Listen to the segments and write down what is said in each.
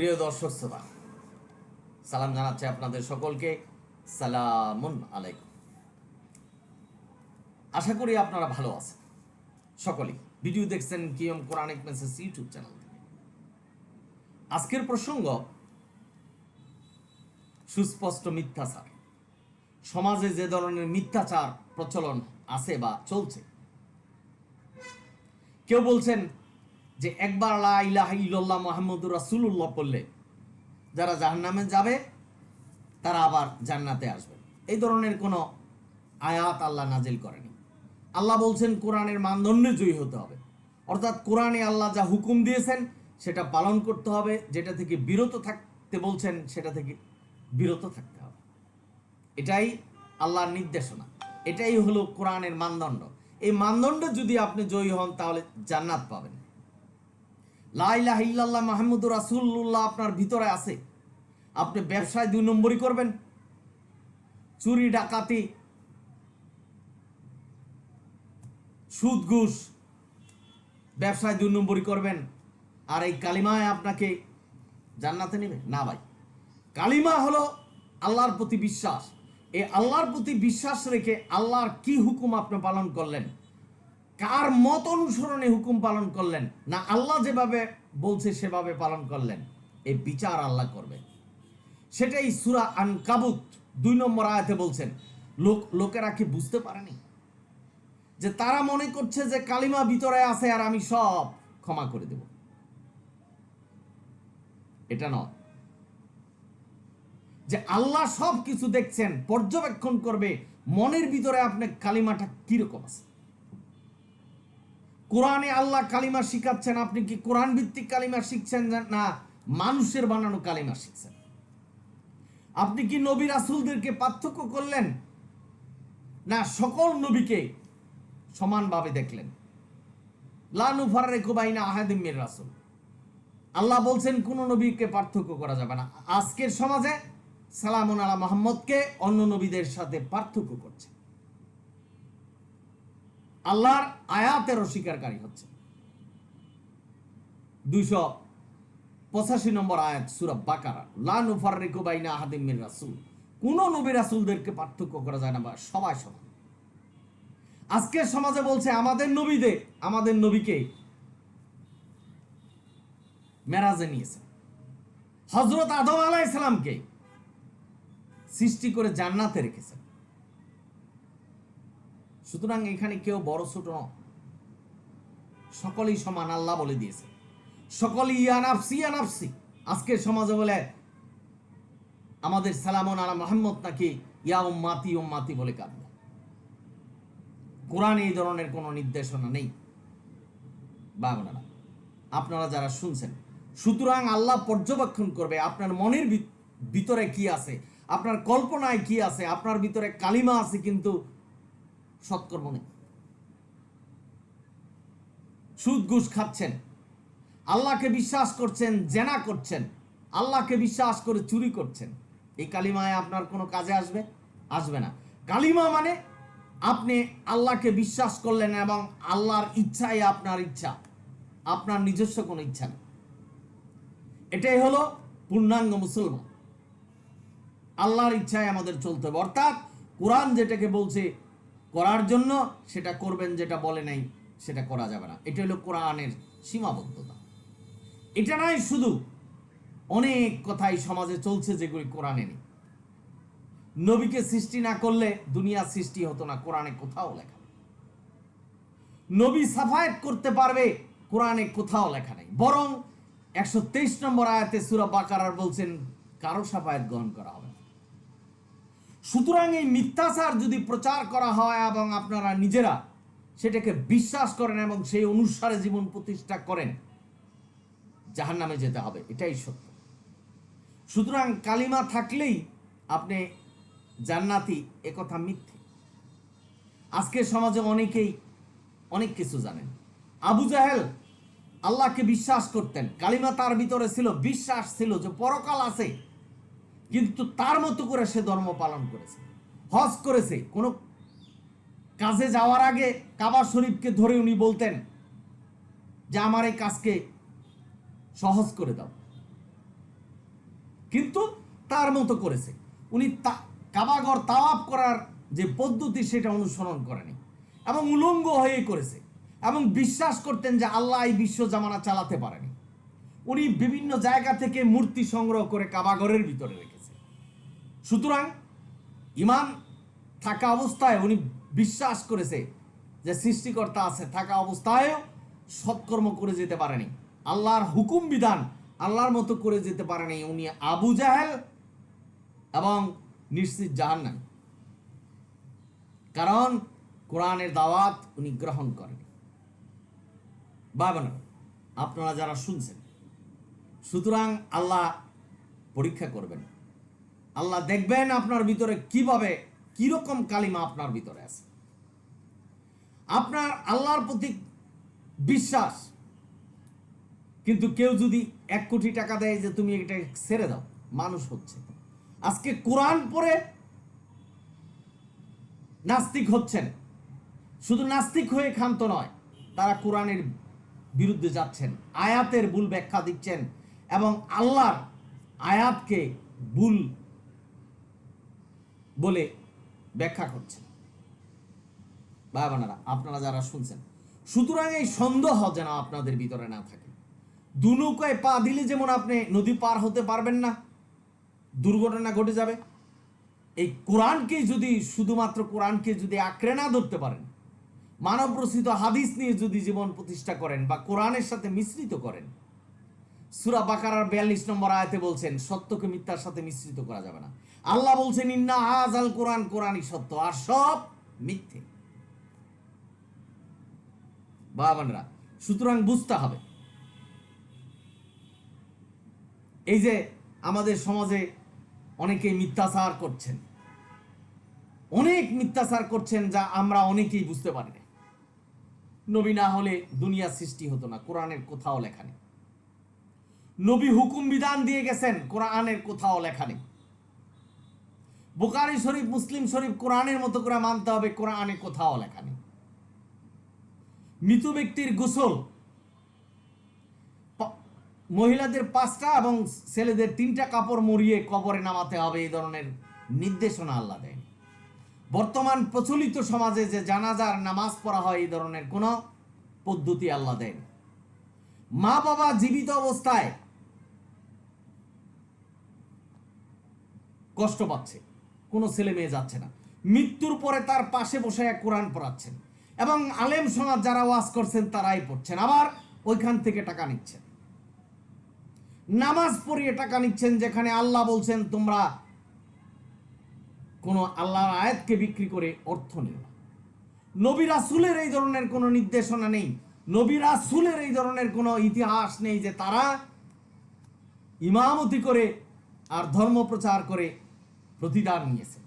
প্রিয় দর্শক শ্রোতা, সালাম জানাচ্ছি আপনাদের সকলকে। সালামুন আলাইকুম। আশা করি আপনারা ভালো আছেন। সকলেই ভিডিও দেখছেন কিয়ম কোরআনিক মেসেজ ইউটিউব চ্যানেল আজকের প্রসঙ্গ, সুস্পষ্ট মিথ্যাচার। সমাজে যে ধরনের মিথ্যাচার প্রচলন আছে বা চলছে, কেউ বলছেন যে একবার লা ইলাহা মুহাম্মদুর রাসূলুল্লাহ পড়লে যারা জাহান্নামে যাবে, তারা আবার জান্নাতে আসবে। এই ধরনের কোনো আয়াত আল্লাহ নাজিল করেনি। আল্লাহ বলছেন, কোরআনের মানদণ্ডে জয়ী হতে হবে। অর্থাৎ কোরআনে আল্লাহ যা হুকুম দিয়েছেন, সেটা পালন করতে হবে। যেটা থেকে বিরত থাকতে বলছেন, সেটা থেকে বিরত থাকতে হবে। এটাই আল্লাহর নির্দেশনা। এটাই হলো কোরআনের মানদণ্ড। এই মানদণ্ডে যদি আপনি জয়ী হন, তাহলে জান্নাত পাবেন। লাইলাহ ইল্লাল্লাহ মাহমুদুর রাসুল্লাহ আপনার ভিতরে আছে। আপনি ব্যবসায় দুই নম্বরই করবেন। চুরি, ডাকাতি, সুদ, ঘুষ, ব্যবসায় দুই নম্বরই করবেন। আর এই কালিমায় আপনাকে জান্নাতে নেবে? না ভাই। কালিমা হলো আল্লাহর প্রতি বিশ্বাস। এই আল্লাহর প্রতি বিশ্বাস রেখে আল্লাহর কি হুকুম আপনি পালন করলেন? কার মত অনুসরণে হুকুম পালন করলেন? না আল্লাহ যেভাবে বলছে, সেভাবে পালন করলেন? এই বিচার আল্লাহ করবে। সেটাই সুরা আন কাবুত দুই নম্বর আয়াতে বলছেন, লোক, লোকেরা কি বুঝতে পারেনি? যে তারা মনে করছে যে কালিমা ভিতরে আছে আর আমি সব ক্ষমা করে দেব। এটা নয়। যে আল্লাহ সব কিছু দেখছেন, পর্যবেক্ষণ করবে, মনের ভিতরে আপনার কালিমাটা কীরকম আছে? কোরআনে আল্লাহ কালিমা শিখাচ্ছেন, আপনি কি কোরআন ভিত্তিক কালিমা শিখছেন না? মানুষের বানানো কালিমা শিখছেন। আপনি কি নবী রাসুলদেরকে পার্থক্য করলেন? না, সকল নবীকে সমানভাবে দেখলেন। লানুফার রেকুবাইনা আহাদিমের রাসুল। আল্লাহ বলছেন, কোন নবীকে পার্থক্য করা যাবে না। আজকের সমাজে সালামুন আলা মোহাম্মদকে অন্য নবীদের সাথে পার্থক্য করছে। আল্লাহর আয়াতের অস্বীকারী হচ্ছে। দুইশো পঁচাশি নম্বর আয়াত সুরব বাকারা। লানুফার রেকুবাইনা আহাদিমের রাসুল। কোন নবী রাসুলদেরকে পার্থক্য করা যায় না বা সবাই সমান। আজকের সমাজে বলছে, আমাদের নবীদের, আমাদের নবীকে মেরাজে নিয়েছে। হজরত আদম আলাহ ইসলামকে সৃষ্টি করে জান্নাতে রেখেছেন সুতরাং এখানে কেউ বড় ছোট। সকলেই সমান, আল্লাহ বলে দিয়েছে। সকলেই ইয়ানাফসি ইয়ানাফসি আজকের সমাজে বলে, আমাদের সালামন আলা মোহাম্মদ নাকি ইয়া উম্মাতি উম্মাতি বলে কাঁদবে কোরআনে এই ধরনের কোনো নির্দেশনা নেই। বাংলা আপনারা যারা শুনছেন, সুতরাং আল্লাহ পর্যবেক্ষণ করবে আপনার মনের ভিতরে কি আছে, আপনার কল্পনায় কি আছে, আপনার ভিতরে কালিমা আছে কিন্তু সৎকর্ম নেই। সুদ ঘুষ খাচ্ছেন। আল্লাহকে বিশ্বাস করছেন, জেনা করছেন। আল্লাহকে বিশ্বাস করে চুরি করছেন। এই কালিমায় আপনার কোনো কাজে আসবে? আসবে না। কালিমা মানে আপনি আল্লাহকে বিশ্বাস করলেন এবং আল্লাহর ইচ্ছাই আপনার ইচ্ছা। আপনার নিজস্ব কোনো ইচ্ছা নেই। এটাই হলো পূর্ণাঙ্গ মুসলমান। আল্লাহর ইচ্ছায় আমাদের চলতে হবে। অর্থাৎ কোরআন যেটাকে বলছে করার জন্য সেটা করবেন যেটা বলে নাই, সেটা করা যাবে না এটা হলো কোরআনের সীমাবদ্ধতা এটা নয় শুধু অনেক কথাই সমাজে চলছে যেগুলি কোরআনে নেই নবীকে সৃষ্টি না করলে দুনিয়া সৃষ্টি হতো না, কোরআনে কোথাও লেখা। নবী সাফায়াত করতে পারবে, কোরআনে কোথাও লেখা নেই বরং একশো তেইশ নম্বর আয়াতে সুরা বাকারার বলছেন, কারও সাফায়াত গ্রহণ করা হবে। সুতরাং এই মিথ্যাচার যদি প্রচার করা হয় এবং আপনারা নিজেরা সেটাকে বিশ্বাস করেন এবং সেই অনুসারে জীবন প্রতিষ্ঠা করেন জাহান নামে যেতে হবে, এটাই সত্য। সুতরাং কালিমা থাকলেই আপনি জান্নাতি একথা মিথ্যে। আজকের সমাজে অনেকেই অনেক কিছু জানেন। আবু জাহেল আল্লাহকে বিশ্বাস করতেন। কালিমা তার ভিতরে ছিল, বিশ্বাস ছিল যে পরকাল আছে কিন্তু তার মতো করে সে ধর্ম পালন করেছে। হজ করেছে। কোনো কাজে যাওয়ার আগে কাবা শরীফকে ধরে উনি বলতেন যে, আমার এই কাজকে সহজ করে দাও। কিন্তু তার মতো করেছে। উনি কাবাগর তাওয়াব করার যে পদ্ধতি, সেটা অনুসরণ করেনি এবং উলঙ্গ হয়ে করেছে এবং বিশ্বাস করতেন যে, আল্লাহ এই বিশ্ব জামানা চালাতে পারেনি। উনি বিভিন্ন জায়গা থেকে মূর্তি সংগ্রহ করে কাবাগরের ভিতরে সুতরাং ইমান থাকা অবস্থায় উনি বিশ্বাস করেছে যে সৃষ্টিকর্তা আছে, থাকা অবস্থায়ও সৎকর্ম করে যেতে পারেনি। আল্লাহর হুকুম বিধান আল্লাহর মতো করে যেতে পারেনি। উনি আবু জাহেল এবং নিশ্চিত জাহান নাই কারণ কোরআনের দাওয়াত উনি গ্রহণ করেন। বাবানা আপনারা যারা শুনছেন, সুতরাং আল্লাহ পরীক্ষা করবেন। আল্লাহ দেখবেন আপনার ভিতরে কীভাবে, কীরকম কালিমা আপনার ভিতরে আছে। আপনার আল্লাহর প্রতি বিশ্বাস, কিন্তু কেউ যদি এক কোটি টাকা দেয় যে তুমি এটা ছেড়ে দাও, মানুষ হচ্ছে। আজকে কোরআন পড়ে নাস্তিক হচ্ছেন। শুধু নাস্তিক হয়ে ক্ষান্ত নয়, তারা কোরআনের বিরুদ্ধে যাচ্ছেন, আয়াতের ভুল ব্যাখ্যা দিচ্ছেন এবং আল্লাহর আয়াতকে ভুল বলে ব্যাখ্যা করছেন। ভাই বোনেরা আপনারা যারা শুনছেন, সুতরাং এই সন্দেহ যেন আপনাদের ভিতরে না থাকে। দু নৌকায় পা দিলে যেমন আপনি নদী পার হতে পারবেন না, দুর্ঘটনা ঘটে যাবে। এই কোরআনকে যদি, শুধুমাত্র কোরআনকে যদি আঁকড়ে না ধরতে পারেন মানব রচিত হাদিস নিয়ে যদি জীবন প্রতিষ্ঠা করেন বা কোরআনের সাথে মিশ্রিত করেন সুরা বাকারার বিয়াল্লিশ নম্বর আয়াতে বলছেন, সত্যকে মিথ্যার সাথে মিশ্রিত করা যাবে না। আল্লাহ বলছেন, ইন্না আজ আল কোরআন, কোরআনই সত্য, আর সব মিথ্যে। বাবানরা সুতরাং বুঝতে হবে, এই যে আমাদের সমাজে অনেকেই মিথ্যাচার করছেন, অনেক মিথ্যাচার করছেন যা আমরা অনেকেই বুঝতে পারি না নবী না হলে দুনিয়া সৃষ্টি হতো না, কোরআনের কোথাও লেখা নেই। নবী হুকুম বিধান দিয়ে গেছেন, কোরআনের কোথাও লেখা নেই। বোকারি শরীফ, মুসলিম শরীফ কোরআনের মতো করে মানতে হবে, কোরআনে কোথাও লেখা নেই। মৃত ব্যক্তির গোসল মহিলাদের পাঁচটা এবং ছেলেদের তিনটা কাপড় মরিয়ে কবরে নামাতে হবে, এই ধরনের নির্দেশনা আল্লাহ দেন। বর্তমান প্রচলিত সমাজে যে জানাজার নামাজ পড়া হয়, এই ধরনের কোনো পদ্ধতি আল্লাহ দেন। মা বাবা জীবিত অবস্থায় কষ্ট পাচ্ছে। কোনো ছেলে মেয়ে যাচ্ছে না। মৃত্যুর পরে তার পাশে বসে এক কোরআন পড়াচ্ছেন এবং আলেম সমাজ যারা ওয়াজ করছেন তারাই পড়ছেন। আবার ওইখান থেকে টাকা নিচ্ছেন। নামাজ পড়িয়ে টাকা নিচ্ছেন যেখানে আল্লাহ বলছেন, তোমরা কোনো আল্লাহর আয়াতকে বিক্রি করে অর্থ নিও না। নবী রাসুলের এই ধরনের কোনো নির্দেশনা নেই। নবী রাসুলের এই ধরনের কোনো ইতিহাস নেই যে তারা ইমামতি করে আর ধর্ম প্রচার করে প্রতিদান নিয়েছেন।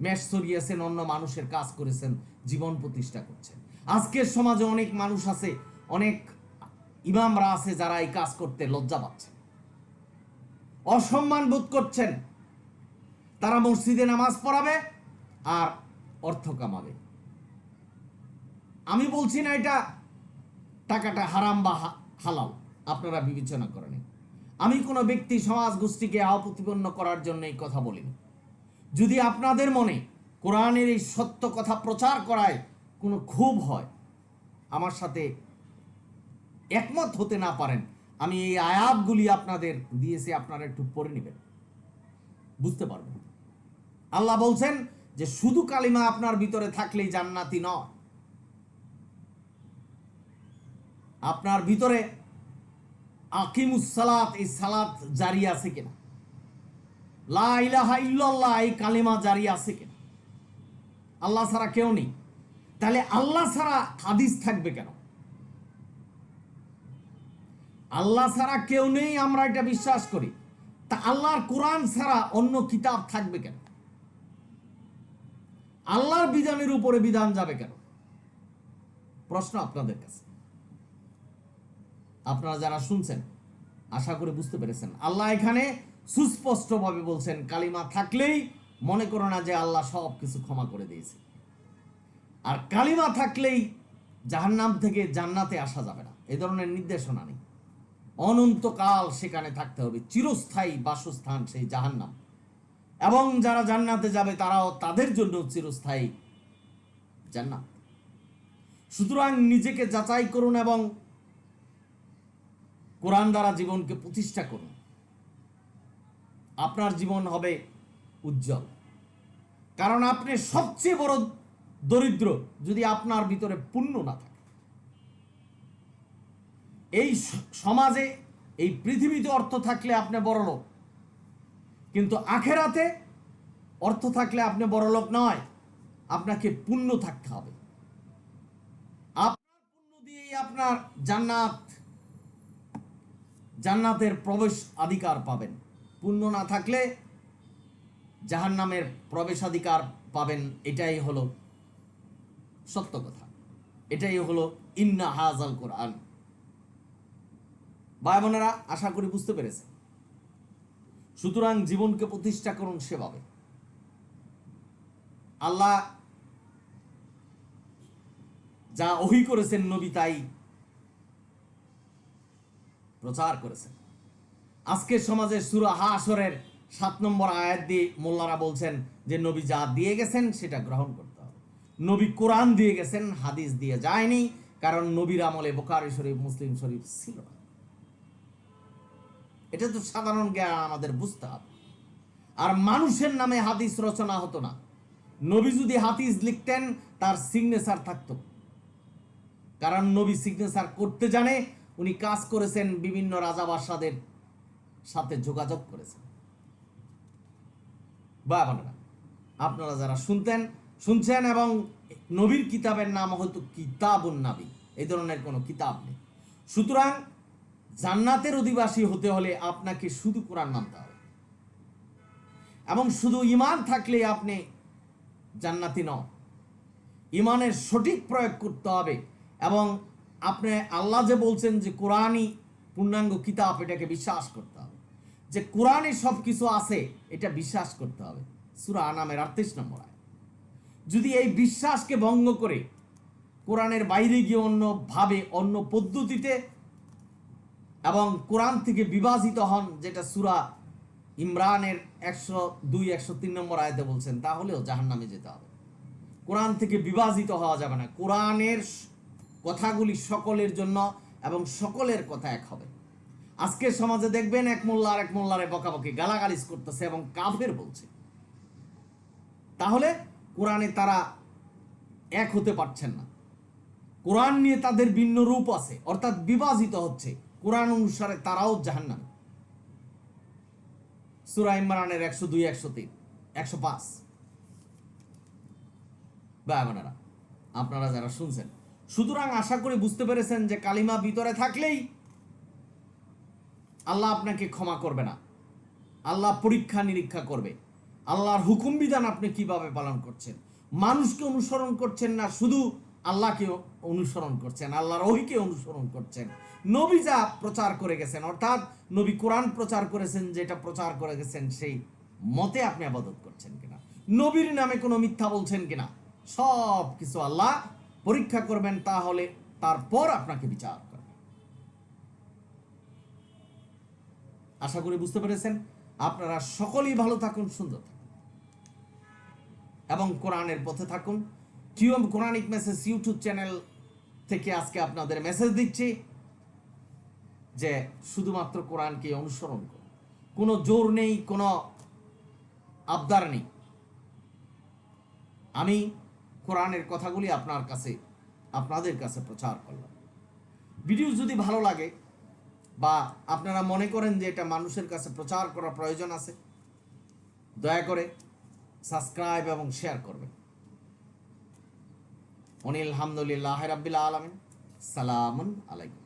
মেষ সরিয়েছেন, অন্য মানুষের কাজ করেছেন, জীবন প্রতিষ্ঠা করছেন। আজকের সমাজে অনেক মানুষ আছে, অনেক ইমামরা আছে যারা এই কাজ করতে লজ্জা পাচ্ছে। অসম্মান বোধ করছেন। তারা মসজিদে নামাজ পড়াবে আর অর্থ কামাবে। আমি বলছি না এটা টাকাটা হারাম বা হালাল। আপনারা বিবেচনা করেন। আমি কোনো ব্যক্তি সমাজ গোষ্ঠীকে অপ্রতিপন্ন করার জন্য এই কথা বলিনি। যদি আপনাদের মনে কোরআনের এই সত্য কথা প্রচার করায় কোনো ক্ষোভ হয়, আমার সাথে একমত হতে না পারেন, আমি এই আয়াতগুলি আপনাদের দিয়েছি, আপনারা একটু পড়ে নেবেন। বুঝতে পারবেন? আল্লাহ বলছেন যে শুধু কালিমা আপনার ভিতরে থাকলেই জান্নাতি নয়। আপনার ভিতরে আকিমুস সালাত, এই সালাত জারি আছে কিনা? লা ইল্লাল্লাহ, এই কালিমা জারি আছে কিনা? আল্লাহ ছাড়া কেউ নেই। তাহলে আল্লাহ ছাড়া হাদিস থাকবে কেন? আল্লাহ ছাড়া কেউ নেই, আমরা এটা বিশ্বাস করি। তা আল্লাহর কোরআন ছাড়া অন্য কিতাব থাকবে কেন? আল্লাহর বিধানের উপরে বিধান যাবে কেন? প্রশ্ন আপনাদের কাছে। আপনারা যারা শুনছেন, আশা করে বুঝতে পেরেছেন। আল্লাহ এখানে সুস্পষ্টভাবে বলছেন, কালিমা থাকলেই মনে করো না যে আল্লাহ সব কিছু ক্ষমা করে দিয়েছে। আর কালিমা থাকলেই জাহান্নাম থেকে জান্নাতে আসা যাবে না। এ ধরনের নির্দেশনা নেই। অনন্তকাল সেখানে থাকতে হবে। চিরস্থায়ী বাসস্থান সেই জাহান্নাম। এবং যারা জান্নাতে যাবে, তারাও তাদের জন্য চিরস্থায়ী জান্নাত। সুতরাং নিজেকে যাচাই করুন এবং কোরআন দ্বারা জীবনকে প্রতিষ্ঠা করুন। আপনার জীবন হবে উজ্জ্বল। কারণ আপনি সবচেয়ে বড় দরিদ্র যদি আপনার ভিতরে পুণ্য না থাকে। এই সমাজে এই পৃথিবীতে অর্থ থাকলে আপনি বড় লোক। কিন্তু আখেরাতে অর্থ থাকলে আপনি বড় লোক নয়, আপনাকে পুণ্য থাকতে হবে। আপনার পুণ্য দিয়েই আপনার জান্নাত জান্নাতের প্রবেশ অধিকার পাবেন। পুণ্য না থাকলে জাহান জাহান্নামের প্রবেশাধিকার পাবেন। এটাই হলো সত্য কথা। এটাই হলো ইন্না হাজাল কোরআন। ভাই বোনেরা, আশা করি বুঝতে পেরেছে সুতরাং জীবনকে প্রতিষ্ঠা করুন সেভাবে। আল্লাহ যা ওহি করেছেন নবী তাই প্রচার করেছেন। আজকের সমাজে সুরা হাসরের সাত নম্বর আয়াত দিয়ে মোল্লারা বলছেন যে, নবী যা দিয়ে গেছেন সেটা গ্রহণ করতে হবে। নবী কোরআন দিয়ে গেছেন, হাদিস দিয়ে যায়নি, কারণ নবীর আমলে বোকারি শরীফ, মুসলিম শরীফ ছিল না। এটা তো সাধারণ জ্ঞান, আমাদের বুঝতে হবে। আর মানুষের নামে হাদিস রচনা হতো না। নবী যদি হাদিস লিখতেন, তার সিগনেচার থাকতো। কারণ নবী সিগনেচার করতে জানে উনি কাজ করেছেন বিভিন্ন রাজা বাদশাদের সাথে যোগাযোগ করেছেন। বা বোনেরা, আপনারা যারা শুনতেন শুনছেন এবং নবীর কিতাবের নাম হয়তো কিতাবুন নাবি এই ধরনের কোনো কিতাব নেই। সুতরাং জান্নাতের অধিবাসী হতে হলে আপনাকে শুধু কোরআন মানতে হবে। এবং শুধু ইমান থাকলে আপনি জান্নাতি নন। ইমানের সঠিক প্রয়োগ করতে হবে এবং আপনি আল্লাহ যে বলছেন যে কোরআনই পূর্ণাঙ্গ কিতাব, এটাকে বিশ্বাস করতে হবে। যে কোরআনে সব কিছু আছে, এটা বিশ্বাস করতে হবে। সুরা আনামের আটত্রিশ নম্বর আয় যদি এই বিশ্বাসকে ভঙ্গ করে কোরআনের বাইরে গিয়ে অন্য ভাবে অন্য পদ্ধতিতে এবং কোরআন থেকে বিভাজিত হন, যেটা সুরা ইমরানের একশো দুই, একশো তিন নম্বর আয়তে বলছেন, তাহলেও জাহান নামে যেতে হবে। কোরআন থেকে বিভাজিত হওয়া যাবে না। কোরআনের কথাগুলি সকলের জন্য এবং সকলের কথা এক হবে। আজকের সমাজে দেখবেন এক মোল্লা আর এক মোল্লারে বকাবকি, গালাগালিজ করতেছে এবং কাফের বলছে। তাহলে কোরআনে তারা এক হতে পারছেন না। কোরআন নিয়ে তাদের ভিন্ন রূপ আছে, অর্থাৎ বিভাজিত হচ্ছে। কোরআন অনুসারে তারাও জাহান্নাম। সুরা ইমরানের একশো দুই, একশো তিন, একশো পাঁচ। আপনারা যারা শুনছেন সুতরাং আশা করি বুঝতে পেরেছেন যে কালিমা ভিতরে থাকলেই আল্লাহ আপনাকে ক্ষমা করবে না। আল্লাহ পরীক্ষা নিরীক্ষা করবে। আল্লাহর হুকুম বিধান আপনি কীভাবে পালন করছেন? মানুষকে অনুসরণ করছেন না, শুধু আল্লাহকে অনুসরণ করছেন, আল্লাহর ওহিকে অনুসরণ করছেন। নবী যা প্রচার করে গেছেন, অর্থাৎ নবী কোরআন প্রচার করেছেন, যেটা প্রচার করে গেছেন, সেই মতে আপনি আবাদত করছেন কিনা? নবীর নামে কোনো মিথ্যা বলছেন কিনা? সব কিছু আল্লাহ পরীক্ষা করবেন, তাহলে তারপর আপনাকে বিচার করবেন আশা করি বুঝতে পেরেছেন? আপনারা সকলেই ভালো থাকুন, সুন্দর থাকুন। এবং কোরআনের পথে থাকুন। টিউএম কোরআনিক মেসেজ ইউটিউব চ্যানেল থেকে আজকে আপনাদের মেসেজ দিচ্ছি যে শুধুমাত্র কোরআনকে অনুসরণ করুন। কোনো জোর নেই, কোনো আবদার নেই। আমি কোরআনের কথাগুলি আপনার কাছে, আপনাদের কাছে প্রচার করলাম। ভিডিও যদি ভালো লাগে বা আপনারা মনে করেন যে এটা মানুষের কাছে প্রচার করার প্রয়োজন আছে, দয়া করে সাবস্ক্রাইব এবং শেয়ার করবেন। অনিল হামদুলিল্লাহ রাব্বিল আলমিন। সালামুন আলাইকুম।